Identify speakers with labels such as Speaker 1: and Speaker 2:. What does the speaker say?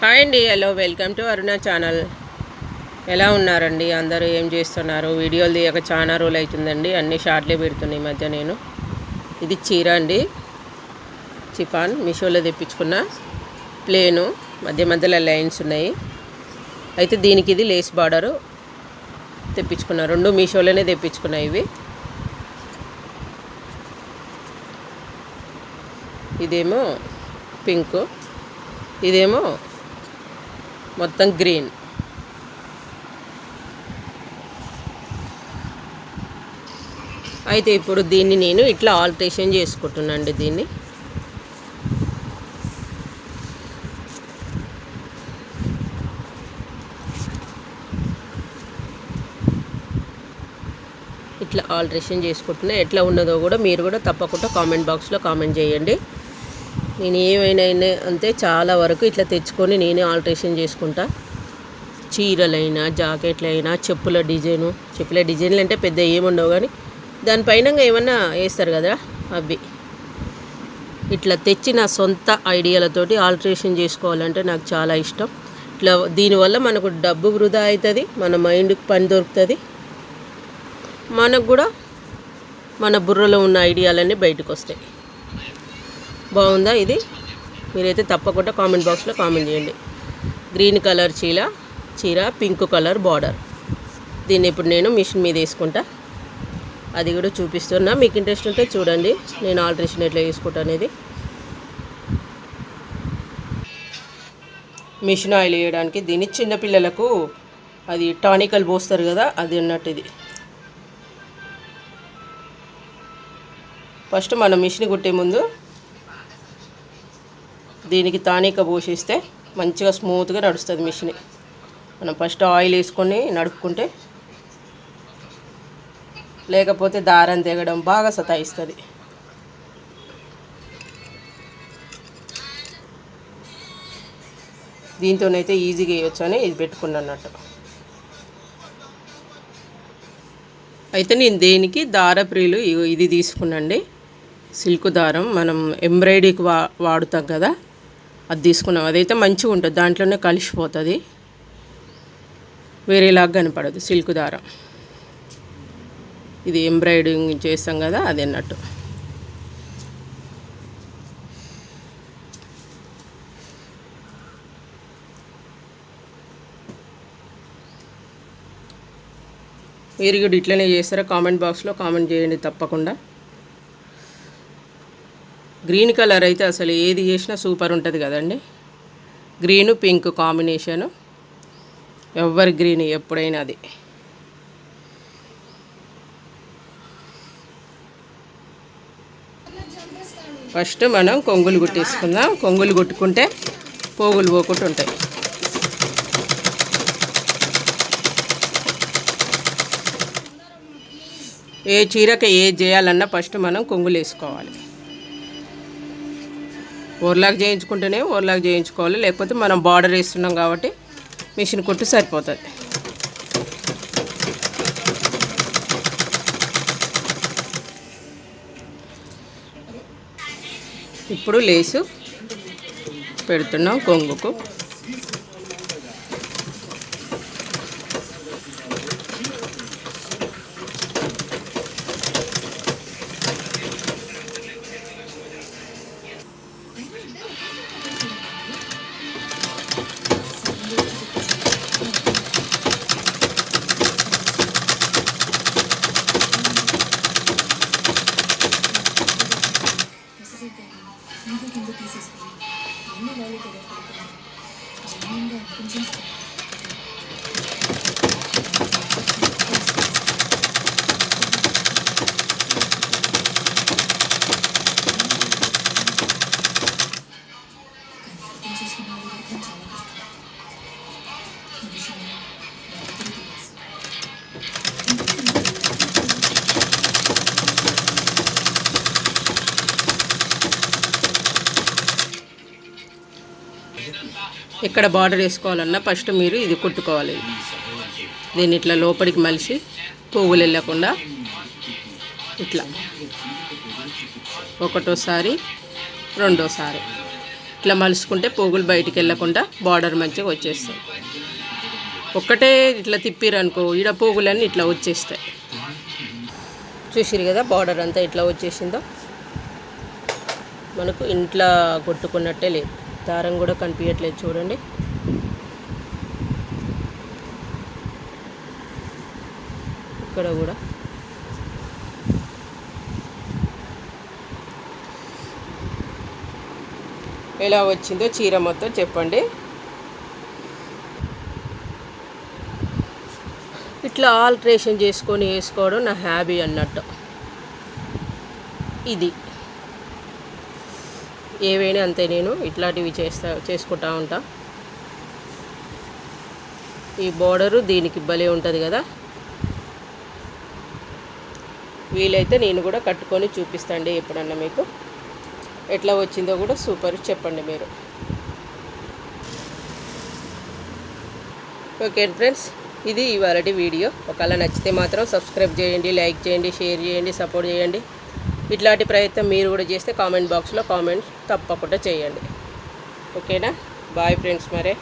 Speaker 1: Hi అండి hello welcome to Aruna channel ఎలా ఉన్నారండి? అందరూ ఏం చేస్తున్నారు? వీడియోలు తీయక చాలా రోజులు అవుతుందండి. అన్ని షార్ట్లే పెడుతున్నాయి ఈ మధ్య నేను. ఇది చీర అండి. చిఫాన్ మీషోలో తెప్పించుకున్న ప్లేను. మధ్య మధ్యలో లైన్స్ ఉన్నాయి. అయితే దీనికి ఇది లేస్ బార్డరు తెప్పించుకున్నా. రెండు మీషోలోనే తెప్పించుకున్నా ఇవి. ఇదేమో పింక్. ఇదేమో మొత్తం గ్రీన్. అయితే ఇప్పుడు దీన్ని నేను ఇట్లా ఆల్ట్రేషన్ చేసుకుంటున్నాండి దీన్ని. ఇట్లా ఆల్ట్రేషన్ చేసుకుంటున్నా. ఎట్లా ఉన్నదో కూడా మీరు కూడా తప్పకుండా కామెంట్ బాక్స్లో కామెంట్ చేయండి. నేను ఏమైనా అంతే చాలా వరకు ఇట్లా తెచ్చుకొని నేనే ఆల్ట్రేషన్ చేసుకుంటా. చీరలైనా జాకెట్లైనా చెప్పుల డిజైను. చెప్పుల డిజైన్లు అంటే పెద్ద ఏముండవు కానీ దానిపైన ఏమన్నా వేస్తారు కదా అవి. ఇట్లా తెచ్చి నా సొంత ఐడియాలతోటి ఆల్ట్రేషన్ చేసుకోవాలంటే నాకు చాలా ఇష్టం. ఇట్లా దీనివల్ల మనకు డబ్బు వృధా అవుతుంది మన మైండ్కి పని దొరుకుతుంది. మనకు కూడా మన బుర్రలో ఉన్న ఐడియాలన్నీ బయటకు వస్తాయి బాగుందా ఇది? మీరైతే తప్పకుండా కామెంట్ బాక్స్లో కామెంట్ చేయండి. గ్రీన్ కలర్ చీర చీర పింక్ కలర్ బార్డర్. దీన్ని ఇప్పుడు నేను మిషన్ మీద వేసుకుంటా. అది కూడా చూపిస్తున్నా. మీకు ఇంట్రెస్ట్ ఉంటే చూడండి. నేను ఆల్ట్రేషన్ ఎట్లా వేసుకుంటా అనేది. మిషన్ ఆయిల్ వేయడానికి దీన్ని చిన్నపిల్లలకు అది టానికల్ పోస్తారు కదా అది అన్నట్టు ఇది. ఫస్ట్ మనం మిషన్ కుట్టే ముందు దీనికి తానిక పోసేస్తే మంచిగా స్మూత్గా నడుస్తుంది మిషన్. మనం ఫస్ట్ ఆయిల్ వేసుకొని నడుపుకుంటే లేకపోతే దారం తెగడం బాగా సతాయిస్తుంది. దీంతోనైతే ఈజీగా వేయొచ్చు అని ఇది పెట్టుకున్నట్టు అన్నట్టు అయితే నేను దేనికి దారప్రియులు ఇగో ఇది తీసుకున్నండి సిల్క్ దారం. మనం ఎంబ్రాయిడరీకి వా వాడుతాం కదా. అది తీసుకున్నాం. అదైతే మంచిగా ఉంటుంది. దాంట్లోనే కలిసిపోతుంది. వేరేలాగా కనపడదు. సిల్క్ దారం. ఇది ఎంబ్రాయిడింగ్ చేస్తాం కదా అది అన్నట్టు. మీరు కూడా ఇట్లనే చేస్తారా? కామెంట్ బాక్స్లో కామెంట్ చేయండి తప్పకుండా. గ్రీన్ కలర్ అయితే అసలు ఏది చేసినా సూపర్ ఉంటుంది కదండి. Green pink combination. ఎవరి గ్రీన్ ఎప్పుడైనా అది. ఫస్ట్ మనం కొంగులు కుట్టేసుకుందాం కొంగులు కుట్టుకుంటే పోగులు పోకుండా ఉంటాయి. ఏ చీరకి ఏ చేయాలన్నా ఫస్ట్ మనం కొంగులు వేసుకోవాలి ఓర్లాగ్ చేయించుకుంటేనే ఓర్లాగ్ చేయించుకోవాలి. లేకపోతే మనం బార్డర్ వేస్తున్నాం కాబట్టి మిషన్ కుట్టు సరిపోతుంది. ఇప్పుడు లేసు పెడుతున్నాం కొంగుకు. ఇక్కడ బార్డర్ వేసుకోవాలన్నా ఫస్ట్ మీరు ఇది కుట్టుకోవాలి. దీన్ని ఇట్లా లోపలికి మలిసి పువ్వులు వెళ్ళకుండా ఇట్లా. ఒకటోసారి రెండోసారి. ఇట్లా మలుసుకుంటే పువ్వులు బయటికి వెళ్ళకుండా బార్డర్ మంచిగా వచ్చేస్తాయి. ఒక్కటే ఇట్లా తిప్పిరనుకో ఈడ పోగులన్నీ ఇట్లా వచ్చేస్తాయి. చూసిరు కదా బార్డర్ అంతా ఇట్లా వచ్చేసిందో? మనకు ఇంట్లో కొట్టుకున్నట్టే లేదు. దారం కూడా కనిపించట్లేదు చూడండి. ఇక్కడ కూడా. ఎలా వచ్చిందో చీర మొత్తం చెప్పండి. ఇట్లా ఆల్ట్రేషన్ చేసుకొని వేసుకోవడం నా హ్యాబీ అన్నట్టు. ఇది. ఏవైనా అంతే నేను ఇట్లాంటివి చేస్తా చేసుకుంటా ఉంటా. ఈ బోర్డరు దీనికి భలే ఉంటుంది కదా. వీలైతే నేను కూడా కట్టుకొని చూపిస్తాండి ఎప్పుడన్నా మీకు. ఎట్లా వచ్చిందో కూడా సూపర్ చెప్పండి మీరు. ఓకే ఫ్రెండ్స్ ఇది ఇవాళ వీడియో. ఒకవేళ నచ్చితే మాత్రం సబ్స్క్రైబ్ చేయండి లైక్ చేయండి షేర్ చేయండి సపోర్ట్ చేయండి. ఇట్లాంటి ప్రయత్నం మీరు కూడా చేస్తే కామెంట్ బాక్స్లో కామెంట్ తప్పకుండా చేయండి. ఓకేనా? బాయ్ ఫ్రెండ్స్ మరే.